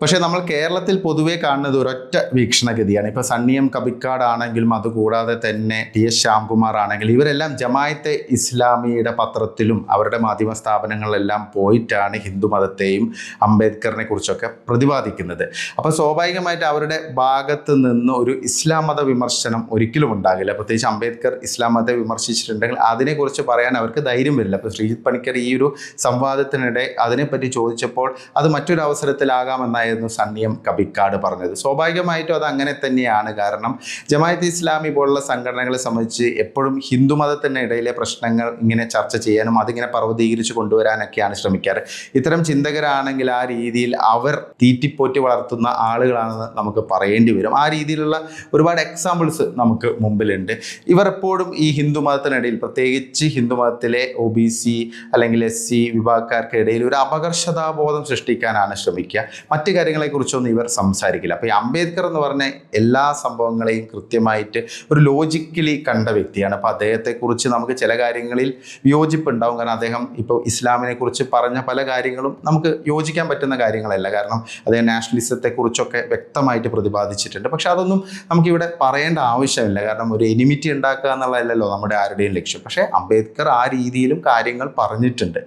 പക്ഷേ നമ്മൾ കേരളത്തിൽ പൊതുവേ കാണുന്നത് ഒരൊറ്റ വീക്ഷണഗതിയാണ്. ഇപ്പോൾ സണ്ണിയം കബിക്കാട് ആണെങ്കിലും അതുകൂടാതെ തന്നെ ടി എസ് ശ്യാംകുമാർ ആണെങ്കിലും ഇവരെല്ലാം ജമായത്തെ ഇസ്ലാമിയുടെ പത്രത്തിലും അവരുടെ മാധ്യമ സ്ഥാപനങ്ങളിലെല്ലാം പോയിട്ടാണ് ഹിന്ദു മതത്തെയും അംബേദ്കറിനെ കുറിച്ചൊക്കെ പ്രതിപാദിക്കുന്നത്. അപ്പോൾ സ്വാഭാവികമായിട്ട് അവരുടെ ഭാഗത്ത് നിന്ന് ഒരു ഇസ്ലാം മത വിമർശനം ഒരിക്കലും ഉണ്ടാകില്ല. പ്രത്യേകിച്ച് അംബേദ്കർ ഇസ്ലാം മതത്തെ വിമർശിച്ചിട്ടുണ്ടെങ്കിൽ അതിനെക്കുറിച്ച് പറയാൻ അവർക്ക് ധൈര്യം വരില്ല. അപ്പോൾ ശ്രീജിത് പണിക്കർ ഈ ഒരു സംവാദത്തിനിടെ അതിനെപ്പറ്റി ചോദിച്ചപ്പോൾ അത് മറ്റൊരു അവസരത്തിലാകാമെന്നായിരുന്നു സണ്ണിയം കബിക്കാട് പറഞ്ഞത്. സ്വാഭാവികമായിട്ടും അത് അങ്ങനെ തന്നെയാണ്. കാരണം ജമായത്ത് ഇസ്ലാമി പോലുള്ള സംഘടനകളെ സംബന്ധിച്ച് എപ്പോഴും ഹിന്ദു മതത്തിന്റെ ഇടയിലെ പ്രശ്നങ്ങൾ ഇങ്ങനെ ചർച്ച ചെയ്യാനും അതിങ്ങനെ പർവതീകരിച്ച് കൊണ്ടുവരാനൊക്കെയാണ് ശ്രമിക്കാറ്. ഇത്തരം ചിന്തകരാണെങ്കിൽ ആ രീതിയിൽ അവർ തീറ്റിപ്പോറ്റി വളർത്തുന്ന ആളുകളാണെന്ന് നമുക്ക് പറയേണ്ടി വരും. ആ രീതിയിലുള്ള ഒരുപാട് എക്സാമ്പിൾസ് നമുക്ക് മുമ്പിലുണ്ട്. ഇവർ എപ്പോഴും ഈ ഹിന്ദു മതത്തിനിടയിൽ പ്രത്യേകിച്ച് ഹിന്ദു മതത്തിലെ ഒ ബി സി അല്ലെങ്കിൽ എസ് സി വിഭാഗക്കാർക്കിടയിൽ ഒരു അപകർഷതാബോധം സൃഷ്ടിക്കാനാണ് ശ്രമിക്കുക. മറ്റു കാര്യങ്ങളെക്കുറിച്ചൊന്നും ഇവർ സംസാരിക്കില്ല. അപ്പോൾ ഈ അംബേദ്കർ എന്ന് പറഞ്ഞ എല്ലാ സംഭവങ്ങളെയും കൃത്യമായിട്ട് ഒരു ലോജിക്കലി കണ്ട വ്യക്തിയാണ്. അപ്പോൾ അദ്ദേഹത്തെക്കുറിച്ച് നമുക്ക് ചില കാര്യങ്ങളിൽ വിയോജിപ്പുണ്ടാവും. കാരണം അദ്ദേഹം ഇപ്പോൾ ഇസ്ലാമിനെക്കുറിച്ച് പറഞ്ഞ പല കാര്യങ്ങളും നമുക്ക് യോജിക്കാൻ പറ്റുന്ന കാര്യങ്ങളല്ല. കാരണം അദ്ദേഹം നാഷണലിസത്തെക്കുറിച്ചൊക്കെ വ്യക്തമായിട്ട് പ്രതിപാദിച്ചിട്ടുണ്ട്. പക്ഷെ അതൊന്നും നമുക്കിവിടെ പറയേണ്ട ആവശ്യമില്ല. കാരണം ഒരു എനിമിറ്റി ഉണ്ടാക്കുക എന്നുള്ളതല്ലല്ലോ നമ്മുടെ ആരുടെയും ലക്ഷ്യം. പക്ഷേ അംബേദ്കർ ആ രീതിയിലും കാര്യങ്ങൾ പറഞ്ഞിട്ടുണ്ട്.